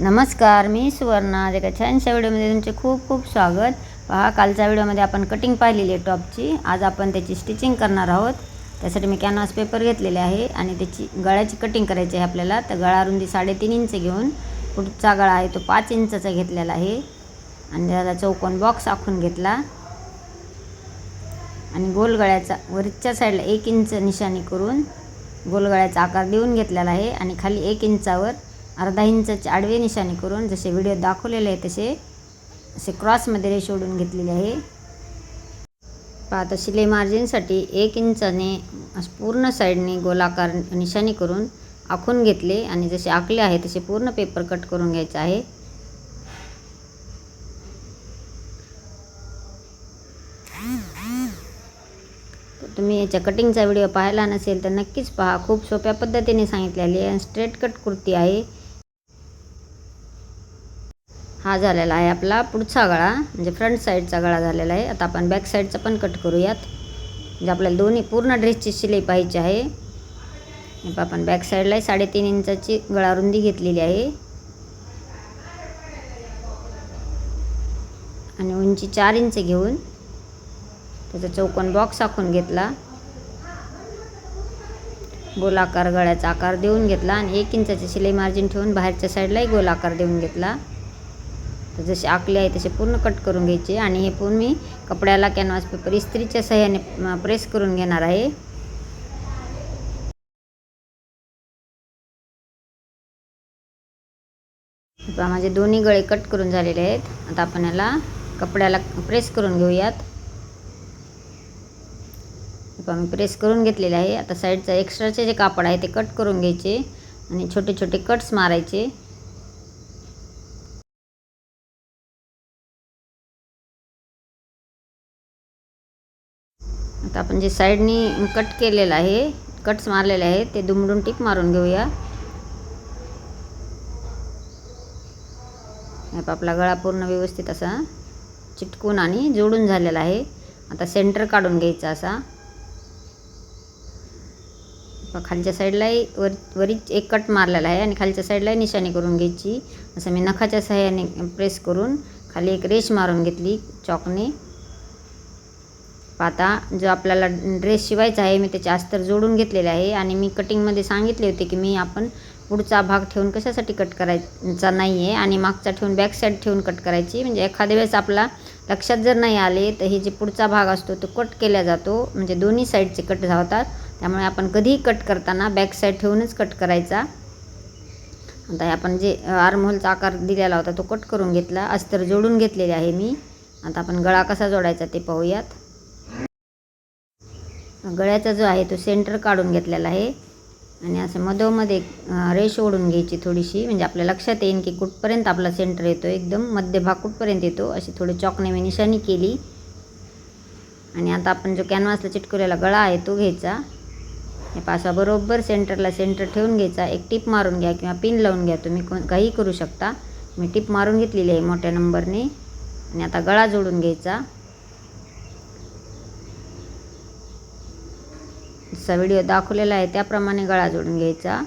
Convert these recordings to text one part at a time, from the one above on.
नमस्कार मी सुवर्णा. आज एका छानशा व्हिडिओमध्ये तुमचे खूप खूप स्वागत. पहा कालच्या व्हिडिओमध्ये आपण कटिंग पाहिलेली आहे टॉपची. आज आपण त्याची स्टिचिंग करणार आहोत. त्यासाठी मी कॅनव्हास पेपर घेतलेले आहे आणि त्याची गळ्याची कटिंग करायची आहे आपल्याला. तर गळा रुंदी साडेतीन इंच घेऊन पुढचा गळा आहे तो पाच इंचाचा घेतलेला आहे. आणि त्याला चौकोन बॉक्स आखून घेतला. आणि गोल गळ्याचा वरच्या साईडला एक इंच निशाणी करून गोल गळ्याचा आकार देऊन घेतलेला आहे. आणि खाली एक इंचावर अर्धा इंचाची आडवे निशाणी करून जसे व्हिडिओ दाखवलेले आहे तसे असे क्रॉसमध्ये रेष ओढून घेतलेले आहे. पहा आता शिलाई मार्जिनसाठी एक इंचाने पूर्ण साईडने गोलाकार निशाणी करून आखून घेतले आणि जसे आखले आहे तसे पूर्ण पेपर कट करून घ्यायचे आहे. तुम्ही याच्या कटिंगचा व्हिडिओ पाहायला नसेल तर नक्कीच पहा खूप सोप्या पद्धतीने सांगितलेली आहे स्ट्रेट कट कुर्ती आहे. हा झालेला आहे आपला पुढचा गळा म्हणजे फ्रंट साईडचा गळा झालेला आहे. आता आपण बॅक साईडचा पण कट करूयात. म्हणजे आपल्याला दोन्ही पूर्ण ड्रेसची शिलाई पाहिजे आहे. आपण बॅक साईडला साडेतीन इंचाची गळा रुंदी घेतलेली आहे. आणि उंची चार इंच घेऊन त्याचा चौकोन बॉक्स आखून घेतला. गोलाकार गळ्याचा आकार देऊन घेतला आणि एक इंचाची शिलाई मार्जिन ठेवून बाहेरच्या साईडलाही गोलाकार देऊन घेतला. तर जसे आखले आहे तसे पूर्ण कट करून घ्यायचे आणि हे पूर्ण मी कपड्याला कॅनव्हास पेपर इस्त्रीच्या सहाय्याने प्रेस करून घेणार आहे. माझे दोन्ही गळे कट करून झालेले आहेत. आता आपण याला कपड्याला प्रेस करून घेऊयात. मी प्रेस करून घेतलेले आहे. आता साईडचा एक्स्ट्राचे जे कापड आहे ते कट करून घ्यायचे आणि छोटे छोटे कट्स मारायचे. आता आपण जे साईडनी कट केलेलं आहे कट्स मारलेले आहे ते दुमडून टिप मारून घेऊया. आपला गळा पूर्ण व्यवस्थित असा चिटकून आणि जोडून झालेला आहे. आता सेंटर काढून घ्यायचा असा. खालच्या साईडलाही वर वरीच एक कट मारलेला आहे आणि खालच्या साईडलाही निशाणी करून घ्यायची. असं मी नखाच्या सहाय्याने प्रेस करून खाली एक रेश मारून घेतली चॉकने. आता जो आपल्याला ड्रेस शिवायचा आहे मी त्याचे अस्तर जोडून घेतलेले आहे आणि मी कटिंगमध्ये सांगितले होते की मी आपण पुढचा भाग ठेवून कशासाठी कट करायचा नाही आहे आणि मागचा ठेवून बॅक साईड ठेवून कट करायची. म्हणजे एखाद्या वेळेस आपला लक्षात जर नाही आले तर हे जे पुढचा भाग असतो तो कट केला जातो. म्हणजे दोन्ही साईडचे कट धावतात त्यामुळे आपण कधीही कट करताना बॅक साईड ठेवूनच कट करायचा. आता आपण जे आर्महोलचा आकार दिलेला होता तो कट करून घेतला. अस्तर जोडून घेतलेले आहे मी. आता आपण गळा कसा जोडायचा ते पाहूयात. गळ्याचा जो आहे तो सेंटर काढून घेतलेला आहे. आणि असं मधोमध्ये रेष ओढून घ्यायची थोडीशी. म्हणजे आपल्या लक्षात येईल की कुठपर्यंत आपला सेंटर येतो एकदम मध्यभाग कुठपर्यंत येतो अशी थोडी चॉकने मी निशाणी केली. आणि आता आपण जो कॅनव्हासला चिटकवलेला गळा आहे तो घ्यायचा. हे पासा बरोबर सेंटरला सेंटर ठेवून घ्यायचा. एक टिप मारून घ्या किंवा पिन लावून घ्या. तुम्ही कोण काही करू शकता. मी टिप मारून घेतलेली आहे मोठ्या नंबरने आणि आता गळा जोडून घ्यायचा. जसा व्हिडिओ दाखवलेला आहे त्याप्रमाणे गळा जोडून घ्यायचा.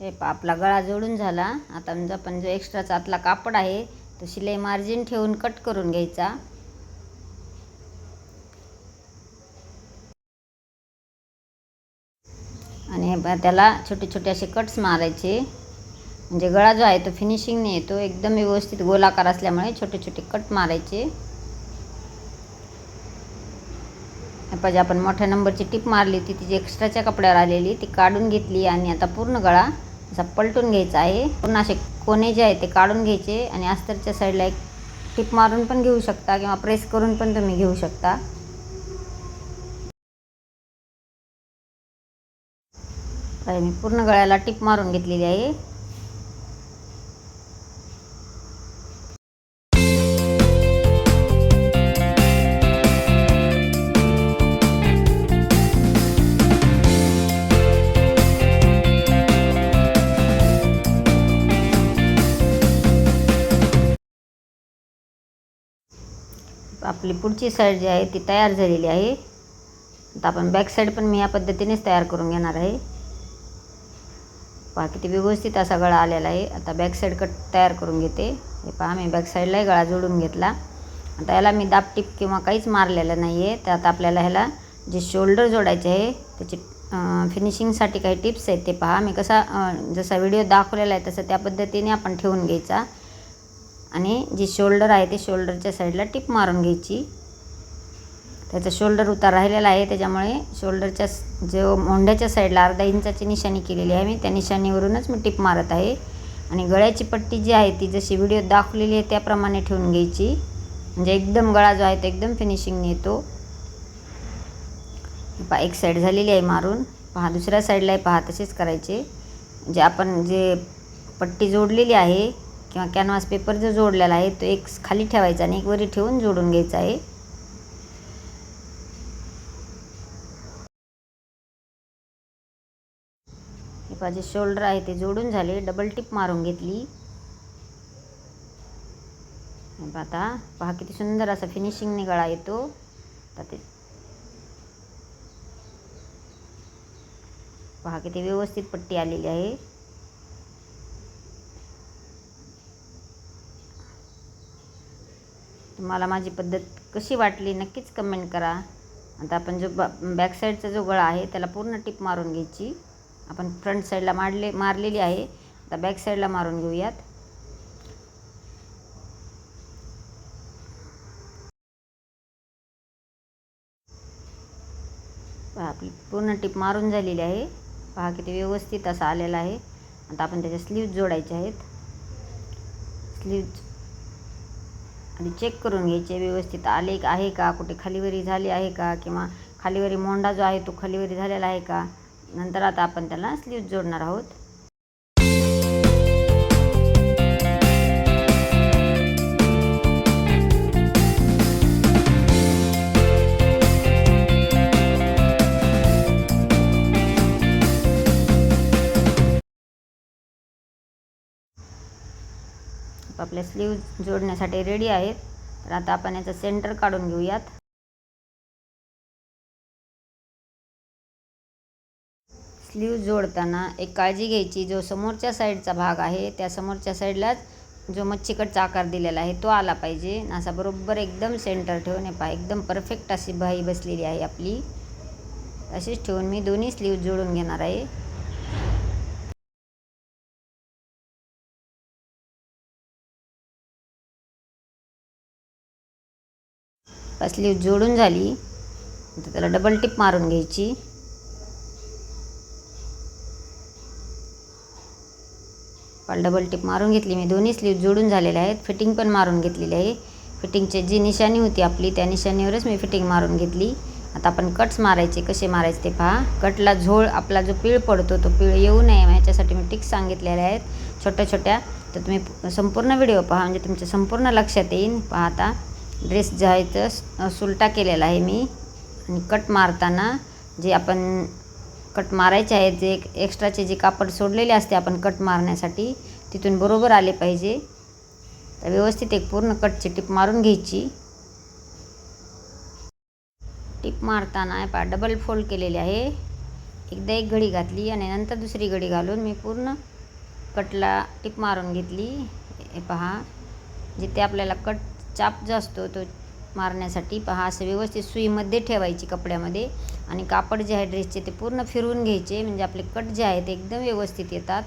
हे पा आपला गळा जोडून झाला. आता म्हणजे आपण जो एक्स्ट्राचा आतला कापड आहे तो शिलाई मार्जिन ठेवून कट करून घ्यायचा आणि त्याला छोटे छोटे असे कट्स मारायचे. म्हणजे गळा जो आहे तो फिनिशिंगने येतो. एकदम व्यवस्थित गोलाकार असल्यामुळे छोटे छोटे कट मारायचे. पाहिजे आपण मोठ्या नंबरची टिप मारली होती ती जी एक्स्ट्राच्या कपड्यावर आलेली ती काढून घेतली आणि आता पूर्ण गळा असा पलटून घ्यायचा आहे. पूर्ण असे कोणे जे आहे ते काढून घ्यायचे आणि अस्तरच्या साईडला एक टिप मारून पण घेऊ शकता किंवा प्रेस करून पण तुम्ही घेऊ शकता. आहे मी पूर्ण गळ्याला टिप मारून घेतलेली आहे. आपली पुढची साईड जी आहे ती तयार झालेली आहे. आता आपण बॅक साईड पण मी या पद्धतीनेच तयार करून घेणार आहे. पहा किती व्यवस्थित असा गळा आलेला आहे. आता बॅक साईड कट तयार करून घेते. हे पहा मी बॅक साईडलाही गळा जोडून घेतला. आता याला मी दापटीप किंवा काहीच मारलेलं नाही आहे तर आता आपल्याला ह्याला जे शोल्डर जोडायचे आहे त्याची फिनिशिंगसाठी काही टिप्स आहेत ते पहा. मी कसा जसा व्हिडिओ दाखवलेला आहे तसं त्या पद्धतीने आपण ठेवून घ्यायचा. आणि जी शोल्डर आहे ते शोल्डरच्या साईडला टिप मारून घ्यायची. त्याचा शोल्डर उतार राहिलेला आहे त्याच्यामुळे शोल्डरच्या जो मोंढ्याच्या साईडला अर्धा इंचाची निशाणी केलेली आहे मी त्या निशाणीवरूनच मी टिप मारत आहे. आणि गळ्याची पट्टी जी आहे ती जशी व्हिडिओ दाखवलेली आहे त्याप्रमाणे ठेवून घ्यायची. म्हणजे एकदम गळा जो आहे तो एकदम फिनिशिंगने येतो. पहा एक साईड झालेली आहे मारून. पहा दुसऱ्या साईडला आहे पहा तसेच करायचे. जे आपण जे पट्टी जोडलेली आहे किंवा कॅनव्हास पेपर जो जोडलेला आहे तो एक खाली ठेवायचा आणि एक वरी ठेवून जोडून घ्यायचा आहे. माझे शोल्डर आहे ते जोडून झाले. डबल टिप मारून घेतली. आता. पहा किती सुंदर असा फिनिशिंगने गळा येतो. आता ते पहा किती व्यवस्थित पट्टी आलेली आहे. तुम्हाला माझी पद्धत कशी वाटली नक्कीच कमेंट करा. आता आपण जो बॅक साईडचा जो गळा आहे त्याला पूर्ण टिप मारून घ्यायची. आपण फ्रंट साईडला मारले मारलेली आहे. आता बॅक साईडला मारून घेऊयात. आपली पूर्ण टिप मारून झालेली आहे. पहा किती व्यवस्थित असा आलेला आहे. आता आपण त्याच्या स्लीव्ज जोडायचे आहेत. स्लीव्ज आणि चेक करून घ्यायचे व्यवस्थित आले आहे का? कुठे खालीवरी झाली आहे का? किंवा खालीवरी मोंडा जो आहे तो खालीवरी झालेला आहे का? नंतर आता आपण त्याला स्लीव्ज जोडणार आहोत. आपल्या स्लीव जोडण्यासाठी रेडी आहेत. तर आता आपण याचं सेंटर काढून घेऊयात. स्लीव जोडताना एक काळजी घ्यायची. जो समोरच्या साईडचा भाग आहे त्या समोरच्या साईडलाच जो मच्छीकटचा आकार दिलेला आहे तो आला पाहिजे. असा बरोबर एकदम सेंटर ठेवून हे पहा एकदम परफेक्ट अशी बाई बसलेली आहे आपली. अशीच ठेवून मी दोन्ही स्लीव जोडून घेणार आहे. स्लीव जोडून झाली. तर त्याला डबल टिप मारून घ्यायची. डबल टिप मारून घेतली. मी दोन्ही स्लीव जोडून झालेले आहेत. फिटिंग पण मारून घेतलेली आहे. फिटिंगची जी निशाणी होती आपली त्या निशाणीवरच मी फिटिंग मारून घेतली. आता आपण कट्स मारायचे कसे मारायचे ते पहा. कटला झोळ आपला जो पीळ पडतो तो पीळ येऊ नये. याच्यासाठी मी टिक्स सांगितलेल्या आहेत. छोट्या छोट्या. तर तुम्ही संपूर्ण व्हिडिओ पहा. म्हणजे तुमच्या संपूर्ण लक्षात येईल पहा आता. ड्रेस जायचं आहे तर सुलटा केलेला आहे मी. आणि कट मारताना जे आपण कट मारायचे आहेत जे एक एक्स्ट्राचे जे कापड सोडलेले असते आपण कट मारण्यासाठी तिथून बरोबर आले पाहिजे. तर व्यवस्थित एक पूर्ण कटची टिप मारून घ्यायची. टिप मारताना पा डबल फोल्ड केलेले आहे. एकदा एक घडी घातली आणि नंतर दुसरी घडी घालून मी पूर्ण कटला टिप मारून घेतली. हे पहा जिथे आपल्याला कट चाप जो असतो तो मारण्यासाठी पहा असं व्यवस्थित सुईमध्ये ठेवायची कपड्यामध्ये. आणि कापड जे आहे ड्रेसचे ते पूर्ण फिरवून घ्यायचे म्हणजे आपले कट जे आहे ते एकदम व्यवस्थित येतात.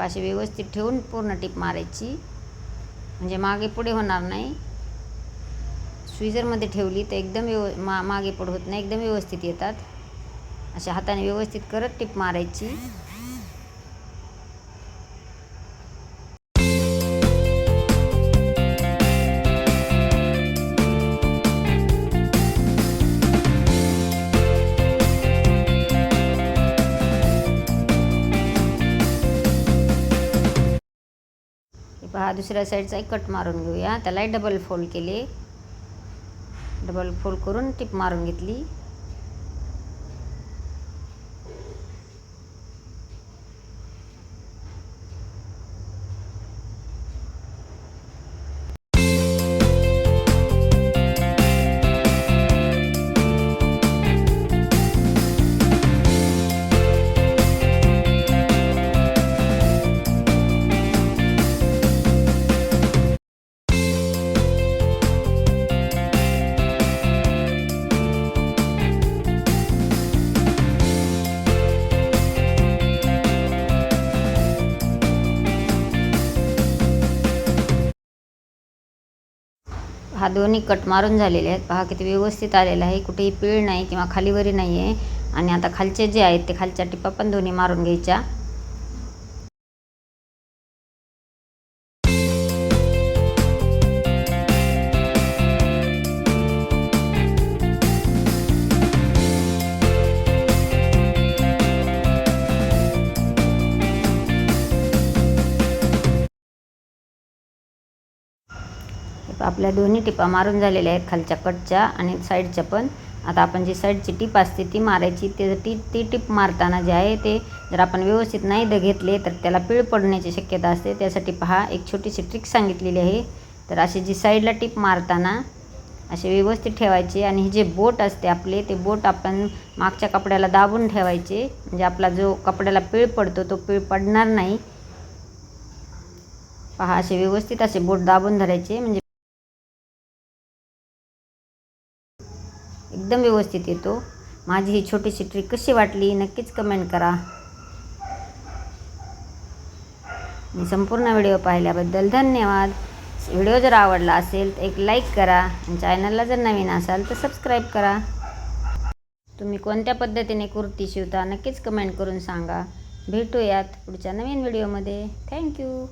असे व्यवस्थित ठेवून पूर्ण टिप मारायची. म्हणजे मागे पुढे होणार नाही. स्विजरमध्ये ठेवली तर एकदम व्यव मा मागे पुढे होत नाही एकदम व्यवस्थित येतात. अशा हाताने व्यवस्थित करत टिप मारायची. हा दुसऱ्या साईडचा एक कट मारून घेऊया. त्यालाही डबल फोल्ड केले. डबल फोल्ड करून टिप मारून घेतली. हा दोन्ही कट मारून झालेले आहेत. पहा किती व्यवस्थित आलेलं आहे. कुठेही पीळ नाही किंवा खालीवरी नाही आहे आणि आता खालचे जे आहेत ते खालच्या टिपा पण दोन्ही मारून घ्यायच्या. आपल्या दोन्ही टिपा मारून झालेल्या आहेत खालच्या कटच्या आणि साईडच्या पण. आता आपण जी साईडची टीप असते ती मारायची. ते ती ती टीप मारताना जे आहे ते जर आपण व्यवस्थित नाही द घेतले तर त्याला पीळ पडण्याची शक्यता असते. त्यासाठी पहा एक छोटीशी ट्रिक सांगितलेली आहे. तर अशी जी साईडला टीप मारताना असे व्यवस्थित ठेवायचे आणि हे जे बोट असते आपले ते बोट आपण मागच्या कपड्याला दाबून ठेवायचे. म्हणजे आपला जो कपड्याला पीळ पडतो तो पीळ पडणार नाही. पहा असे व्यवस्थित असे बोट दाबून धरायचे. म्हणजे एकदम व्यवस्थित येतो. माझी ही छोटीशी ट्रिक कशी वाटली नक्कीच कमेंट करा. आणि संपूर्ण व्हिडिओ पाहिल्याबद्दल धन्यवाद. व्हिडिओ जर आवडला असेल तर एक लाईक करा. आणि चॅनलला जर नवीन असाल तर सबस्क्राईब करा. तुम्ही कोणत्या पद्धतीने कुर्ती शिवता नक्कीच कमेंट करून सांगा. भेटूयात पुढच्या नवीन व्हिडिओमध्ये थँक्यू